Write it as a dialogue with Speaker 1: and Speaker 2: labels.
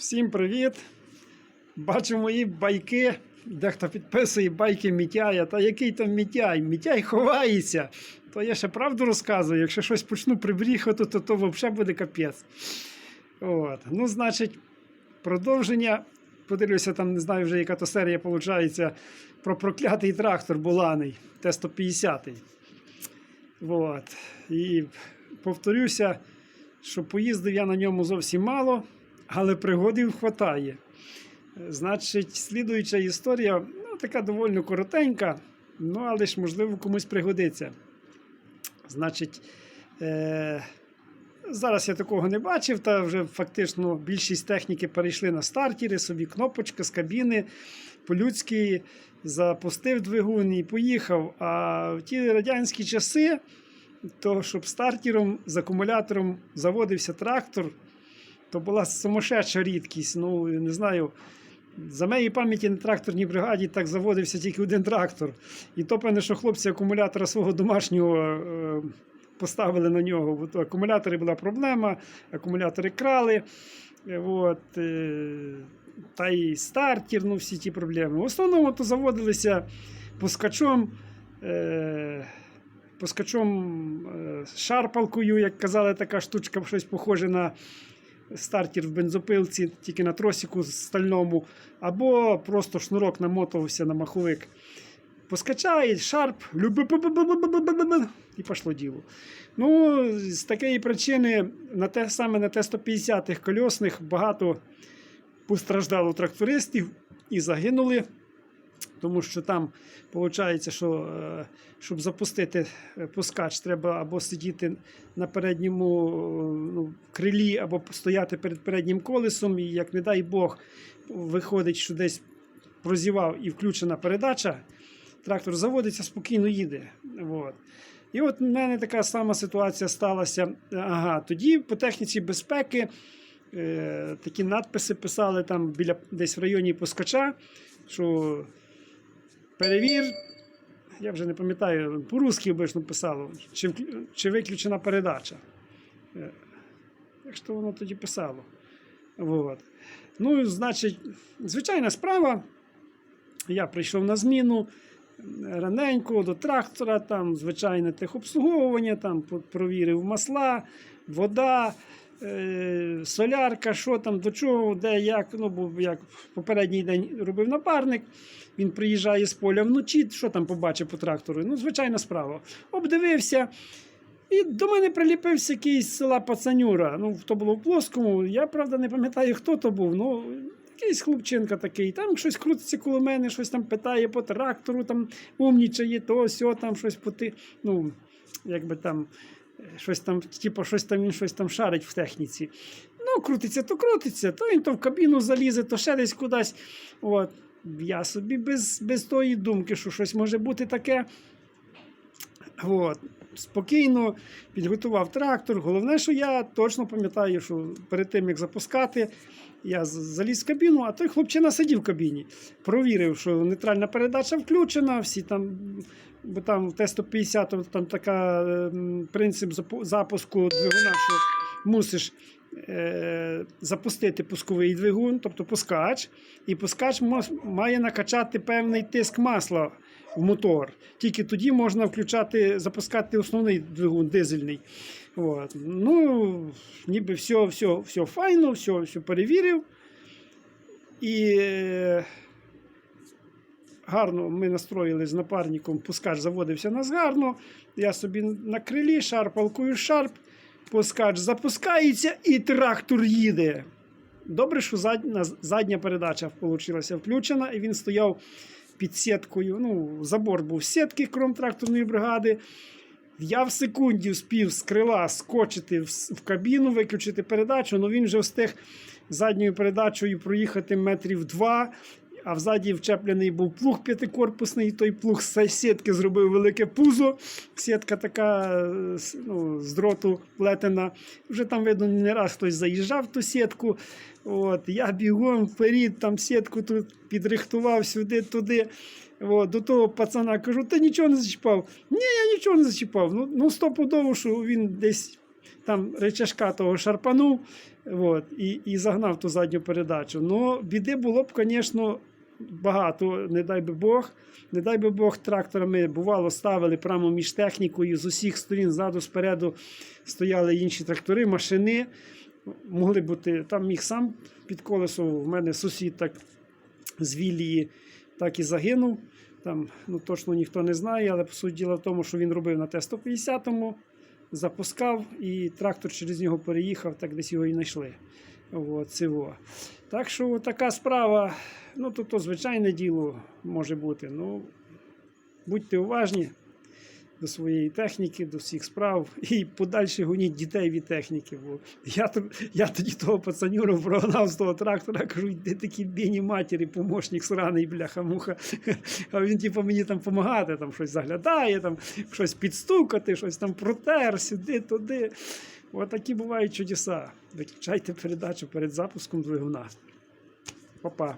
Speaker 1: Всім привіт! Бачу мої байки. Дехто підписує байки Мітяя. Та який там Мітяй? Мітяй ховається. То я ще правду розказую. Якщо щось почну прибріхати, то, то взагалі буде капець. От. Ну, значить, продовження. Подивлюся, там не знаю вже, яка то серія виходить, про проклятий трактор Буланий Т-150. От. І повторюся, що поїздив я на ньому зовсім мало, але пригодів хватає. Значить, слідуюча історія, ну, така доволі коротенька, ну, але ж, можливо, комусь пригодиться. Значить, е- зараз я такого не бачив, та вже фактично більшість техніки перейшли на стартери, собі кнопочка з кабіни, по-людськи запустив двигун і поїхав. А в ті радянські часи, то щоб стартером з акумулятором заводився трактор, то була сумасшедша рідкість. Ну, не знаю. За моєї пам'яті на тракторній бригаді так заводився тільки один трактор. І то, певне, що хлопці акумулятора свого домашнього е, поставили на нього. Бо то акумулятори була проблема, акумулятори крали. Е, От, е, та й стартер, ну всі ті проблеми. В основному то заводилися пускачом. Пускачом е, шарпалкою, як казали, така штучка, щось похоже на стартер в бензопилці, тільки на тросику стальному, або просто шнурок намотувався на маховик. Поскачає, шарп, і пішло діло. Ну, з такої причини, на те саме на Т-150 кольосних багато постраждало трактористів і загинули. Тому що там виходить, що е, щоб запустити е, пускач, треба або сидіти на передньому е, ну, крилі, або стояти перед переднім колесом. І як не дай Бог, виходить, що десь прозівав і включена передача, трактор заводиться, спокійно їде. От. І от в мене така сама ситуація сталася. Ага, тоді по техніці безпеки е, такі надписи писали там біля десь в районі пускача, що перевір. Я вже не пам'ятаю, по-русски обично писало, чи, чи виключена передача. Е, Як ж воно тоді писало? Вот. Ну, значить, звичайна справа. Я прийшов на зміну е, раненько до трактора, там звичайне техобслуговування, там провірив масла, вода, е, солярка, що там, до чого, де, як. Ну, бо як попередній день робив напарник. Він приїжджає з поля вночі, що там побачив по трактору? Ну, звичайна справа. Обдивився. І до мене приліпився якийсь села Пацанюра. Ну, то було в плоскому. Я, правда, не пам'ятаю, хто то був. Ну, якийсь хлопчинка такий. Там щось крутиться коло мене, щось там питає по трактору, там умнічає, то сьо, там щось по ти. Ну, якби там. Щось там, типу, щось там він щось там шарить в техніці. Ну, крутиться, то крутиться, то він то в кабіну залізе, то ще десь кудись. От. Я собі без, без тої думки, що щось може бути таке. От. Спокійно підготував трактор. Головне, що я точно пам'ятаю, що перед тим як запускати, я заліз в кабіну, а той хлопчина сидів в кабіні. Провірив, що нейтральна передача включена, всі там, бо там в Т-150 там така ем, принцип запуску двигуна, що мусиш е, запустити пусковий двигун, тобто пускач, і пускач має накачати певний тиск масла в мотор. Tільки тоді можна включати, запускати основний двигун дизельний. От. Ну, ніби все, все, все файно, все, все перевірив. І е, гарно ми настроїли з напарником, пускач заводився нас гарно. Я собі на крилі шарпалкою шарп, пускач запускається і трактор їде. Добре, що задня, задня передача вийшла включена, і він стояв під сіткою. Ну, забор був сітки, крім тракторної бригади. Я в секунді вспів з крила скочити в, в кабіну, виключити передачу, але він вже встиг задньою передачею проїхати метрів два. А взаді вчеплений був плуг п'ятикорпусний, той плуг з сітки зробив велике пузо. Сітка така е, ну, з дроту плетена. Вже там, видно, не раз хтось заїжджав в ту сітку. От, я бігом вперед, там сітку тут підрихтував сюди, туди. От, до того пацана кажу, ти нічого не зачіпав. Ні, я нічого не зачіпав. Ну, ну стопудово, що він десь там речашка того шарпанув от, і, і загнав ту задню передачу. Ну, біди було б, звісно, багато, не дай би Бог. Не дай би Бог, тракторами бувало ставили прямо між технікою з усіх сторін, ззаду, спереду стояли інші трактори, машини. Могли бути, там міг сам під колесо. В мене сусід так з Вілії так і загинув. Там ну, точно ніхто не знає, але по суті діла в тому, що він робив на Т-150, запускав, і трактор через нього переїхав, так десь його і знайшли. От, цього. Так що така справа, ну то, то звичайне діло може бути. Ну, будьте уважні до своєї техніки, до всіх справ і подальше гоніть дітей від техніки. Бо я, я тоді того пацанюру прогнав з того трактора, кажу, де такі бідні матері, помощник сраний, бляха-муха. А він, типу, мені там допомагати, там щось заглядає, там щось підстукати, щось там протер, сюди, туди. Отакі бувають чудеса. Виключайте передачу перед запуском двигуна. Па-па.